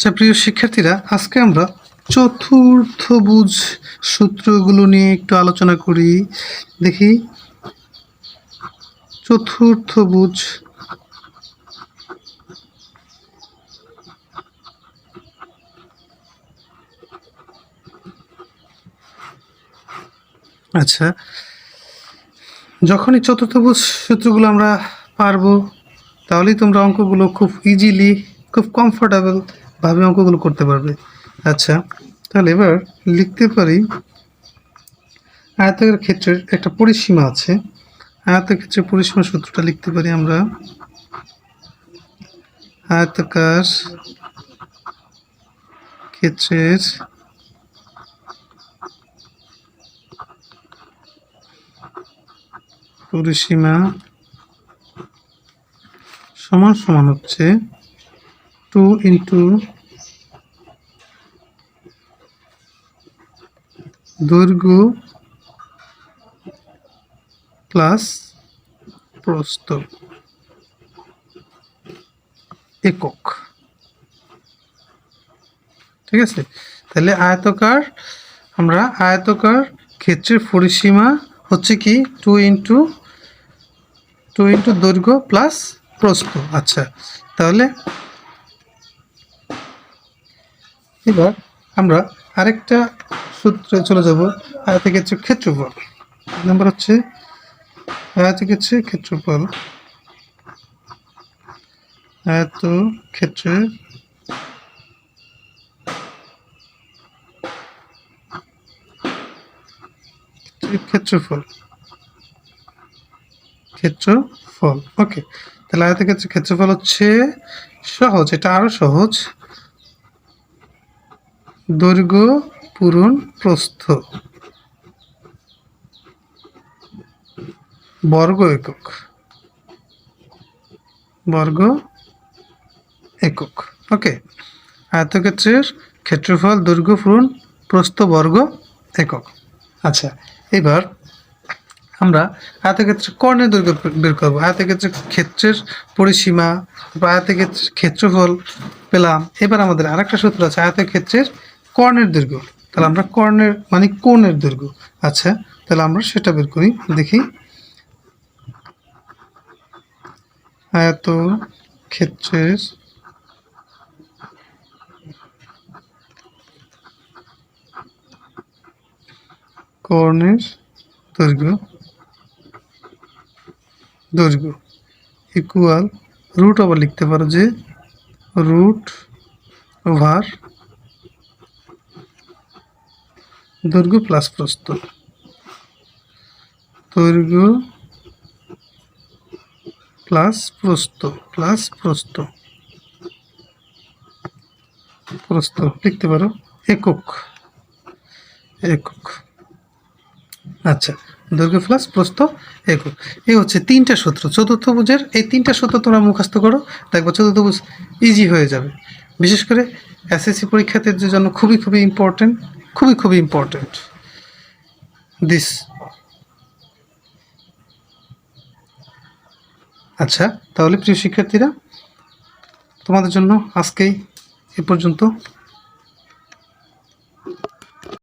আচ্ছা প্রিয় শিক্ষার্থীরা, আজকে আমরা চতুর্থভুজ সূত্রগুলো নিয়ে একটু আলোচনা করি। দেখি চতুর্থভুজ আচ্ছা যখনই চতুর্থভুজ সূত্রগুলো আমরা পারব, তাহলেই তোমরা অঙ্কগুলো খুব ইজিলি খুব কমফোর্টেবল ভাবে অঙ্কগুলো করতে পারবে। আচ্ছা তাহলে এবার লিখতে পারি, আয়তকের ক্ষেত্রের একটা পরিসীমা আছে। আয়তের ক্ষেত্রে পরিসীমা সূত্রটা লিখতে পারি আমরা। আয়তকার ক্ষেত্রের পরিসীমা সমান সমান হচ্ছে টু ইন্টু দৈর্ঘ্য প্লাস প্রস্থ একক। ঠিক আছে? তাহলে আয়তকার, আমরা আয়তকার ক্ষেত্রের পরিসীমা হচ্ছে কি? টু ইন্টু টু ইন্টু দৈর্ঘ্য প্লাস প্রস্থ। আচ্ছা তাহলে এবার আমরা আরেকটা সূত্রে চলে যাব আয়তক্ষেত্রের ক্ষেত্রফল। নাম্বার হচ্ছে আয়তক্ষেত্রের ক্ষেত্রফল। আয়ত ক্ষেত্রের ক্ষেত্রফল। ক্ষেত্রফল ওকে তাহলে আয়তক্ষেত্রের ক্ষেত্রফল হচ্ছে সহজ, এটা আরও সহজ। দৈর্ঘ্য, পূরণ, প্রস্থ। বর্গ একক। বর্গ একক। ওকে আয়তক্ষেত্রের ক্ষেত্রফল, দৈর্ঘ্য, পূরণ, প্রস্থ, বর্গ একক। আচ্ছা এবার আমরা আয়তক্ষেত্রের কর্ণের দৈর্ঘ্য বের করব। আয়তক্ষেত্রের ক্ষেত্রের পরিসীমা বা আয়তক্ষেত্রের ক্ষেত্রফল পেলাম। এবার আমাদের আরেকটা সূত্র আছে, আয়তক্ষেত্রের কর্ণের দৈর্ঘ্য। তাহলে আমরা কর্ণের মানে কোণের দৈর্ঘ্য। আচ্ছা তাহলে আমরা সেটা বের করি, দেখি। আয়ত ক্ষেত্রের কর্ণের দৈর্ঘ্য দৈর্ঘ্য ইকুয়াল রুট আবার লিখতে পারো যে রুট ওভার দৈর্ঘ্য প্লাস প্রস্থ। দৈর্ঘ্য প্লাস প্রস্থ প্লাস প্রস্থ। প্রস্থ, লিখতে পারো? একক। একক। আচ্ছা দৈর্ঘ্য প্লাস প্রস্থ, একক। এই হচ্ছে তিনটা সূত্র। চতুর্থভুজের এই তিনটা সূত্র তোমরা মুখস্থ করো, দেখব চতুর্থভুজ ইজি হয়ে যাবে। বিশেষ করে এসএসসি পরীক্ষার্থীর জন্য খুবই খুবই ইম্পর্টেন্ট খুবই খুবই ইম্পর্টেন্ট দিস আচ্ছা তাহলে প্রিয় শিক্ষার্থীরা তোমাদের জন্য আজকেই এ পর্যন্ত।